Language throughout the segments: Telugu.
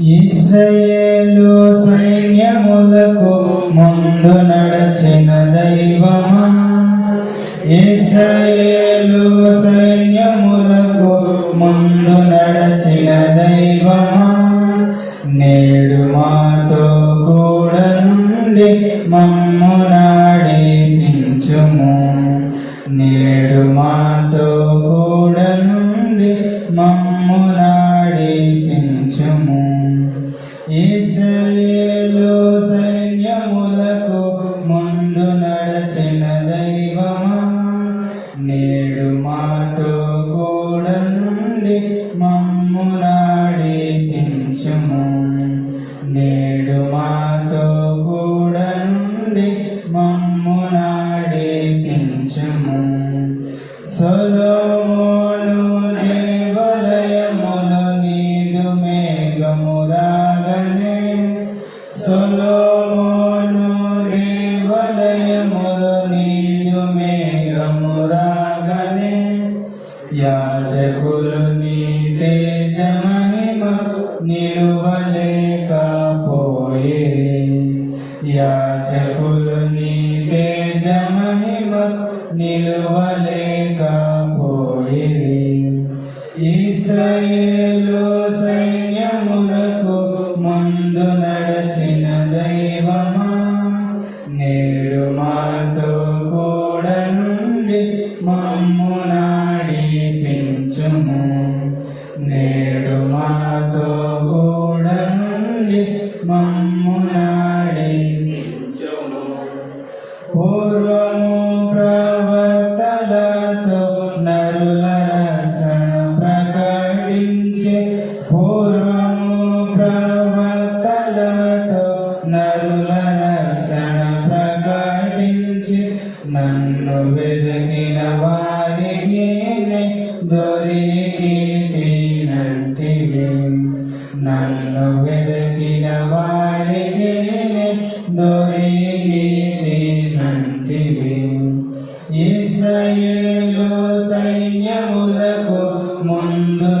ఇస్రయేలు సైన్యములకు ముందు నడచిన దైవమా? ఇస్రయేలు సైన్యములకు ముందు నడచిన దైవమా? నేడు మాతో కూడా నుండి మమ్ము నడిపించుము. నేడు మాతో కూడా నుండి మమ్ము నడిపించుము ఇస్రాయేలు సైన్యములకు ముందు నడచిన దైవమా? నేడు మాతో కూడా నుండి మమ్మునా నిలువలేకపోయే ఇస్రాయేలు సైన్యములకు ముందు మమ్ము నడిపించుము నేడు మాతో కూడా నుండి మమ్ము నడిపించుము పూర్వము ప్రవక్తలతో నరుల రక్షణ ప్రకటించే పూర్వము నన్ను వెతికిన వారికి దొరికి తినంటివి నన్ను వెతికిన వారికి దొరికి తినంటివి ఇస్రాయేలు సైన్యములకు ముందు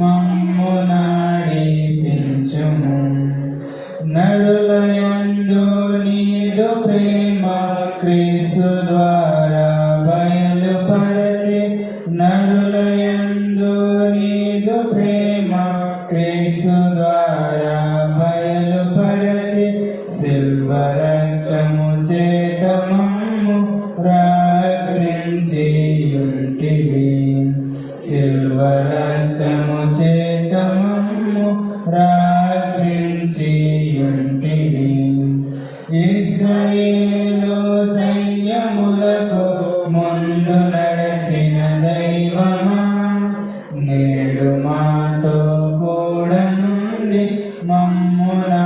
మమ్ము నడిపించుము నరులయందు నీదు ప్రేమ క్రీస్తు ద్వారా బయలుపరచి నరులయందు నీదు ప్రేమ క్రీస్తు ద్వారా బయలుపరచి సిల్వరక్తము ఇస్రాయేలు సైన్యములకు ముందు నడచిన దైవమా? నేడు మాతో కూడనుంది మమ్మునా